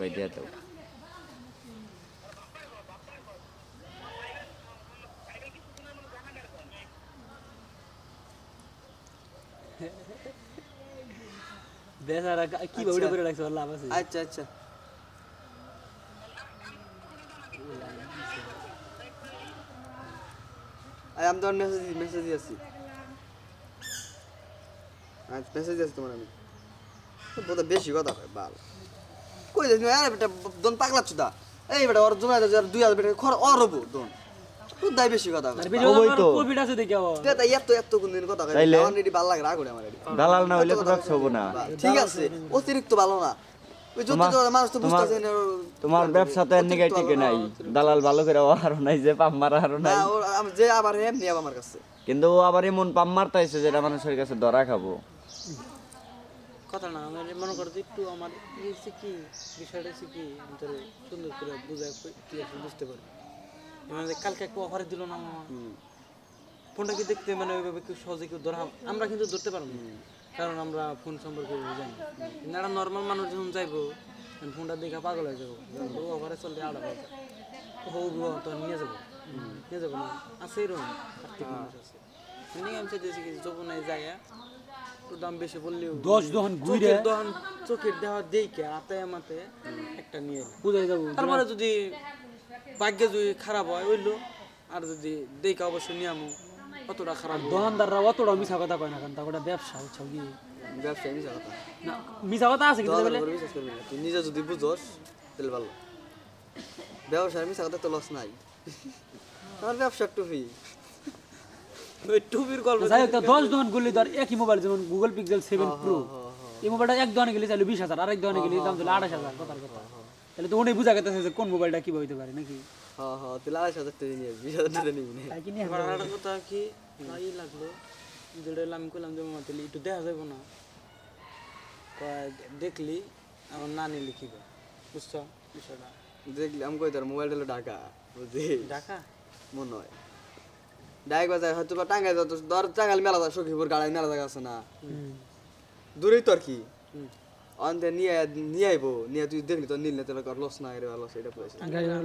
কই দিয়ে দাও বেচারা কি ভাবে করে রাখছে লাভ আছে। আচ্ছা আচ্ছা। আরে আমি তোমার মেসেজ মেসেজ দিয়েছি আচ্ছা মেসেজ দিয়েছি তোমার আমি। বেশি কথা বাল কই আরে বেটা দন পাগলা চুদা। এই বেটা ওর জমা যার দুই হাজার বেটা খর অর হব দন। খুব বেশি কথা ওই তো। প্রফিট আছে দেখে এত এত কোন দিন কথা? আমার রেডি ভালো লাগে রাগ করে আমার রেডি দালাল না হইলে তো ব্যবসা হব না। ঠিক আছে অতিরিক্ত ভালো না। ওই যত তোমার- ব্যবসা তো টিকে নাই। দালাল ভালো করে আরও নাই যে পাম মারা আরও নাই। যে আবার এমনি আমার কাছে। কিন্তু ও আবার এমন পাম মারতাইছে যেটা মানুষের কাছে ধরা খাব। কথা না আমার মনে করো যে একটু আমার ই হচ্ছে কি বিষয়টা হচ্ছে কি আমি তোর সুন্দর করে বুঝায় কি বুঝতে পারি মানে কালকে একটা অফার দিল না মামা ফোনটা কি দেখতে মানে ওইভাবে কেউ সহজে কেউ ধরা আমরা কিন্তু ধরতে পারব না। কারণ আমরা ফোন সম্পর্কে জানি কিন্তু একটা নর্মাল মানুষ যখন যাইবো ফোনটা দেখে পাগল হয়ে যাব। অফারে চলতে আড়া পাবে হো গো তো নিয়ে যাব। নিয়ে যাব না। আছে এরকম আর্থিক মানুষ আছে। এমনি আমি চাইতেছি কি যৌবনায় যায় একটু দাম বেশি বললেও দশ দহন ঘুরে দহন চোখের দেওয়া দেখে হাতে মাতে একটা নিয়ে। বুঝাই যাব? তারপরে যদি ভাগ্যে যদি খারাপ হয় হইল আর যদি দেখে অবশ্যই নিয়ামু অতটা খারাপ দোকানদাররা অতটা মিছা কথা কয় না কারণ তা ওটা ব্যবসা বুঝছ কি? ব্যবসায় মিশা কথা। না মিছা কথা আছে কিন্তু বলে তুই নিজে যদি বুঝোস তাহলে ভালো। ব্যবসায় মিশা কথা তো লস নাই। আমার ব্যবসা একটু ফি ওই টুপির গল্প যাই হোক দশ দোকান করলে ধর একই মোবাইল যেমন গুগল পিক্সেল সেভেন প্রো এই মোবাইলটা এক দোকানে গেলে চাইলে বিশ হাজার আরেক দোকানে গেলে দাম চলে আঠাশ হাজার কথার কথা। তাহলে তো ওটাই বুঝা গেছে যে কোন মোবাইলটা কীভাবে হইতে পারে নাকি? হ্যাঁ হ্যাঁ তুই আড়াইশ হাজার টাকা নিয়ে বিশ হাজার টাকা নিবি তাই কি আরেকটা কথা কি? ভাই লাগল। যেটা আমি করলাম যে মামা তাহলে একটু দেখা যাব না। দেখলি আমার না নিলি বুঝছ বিষয়টা? দেখলি আমি কই তোর মোবাইলটা হলো ঢাকা বুঝলি? ঢাকা? মনে হয়। ডাইক বাজার হয়তো বা টাঙ্গাই যত ধর টাঙ্গাইল মেলা যায় সখীপুর গাড়াই মেলা জায়গা আছে না। দূরেই তো আর কি। অন্তে নিয়ে নিয়ে আইবো নিয়ে তুই দেখলি তো নিলে তোর লস না এর লস এটা পয়সা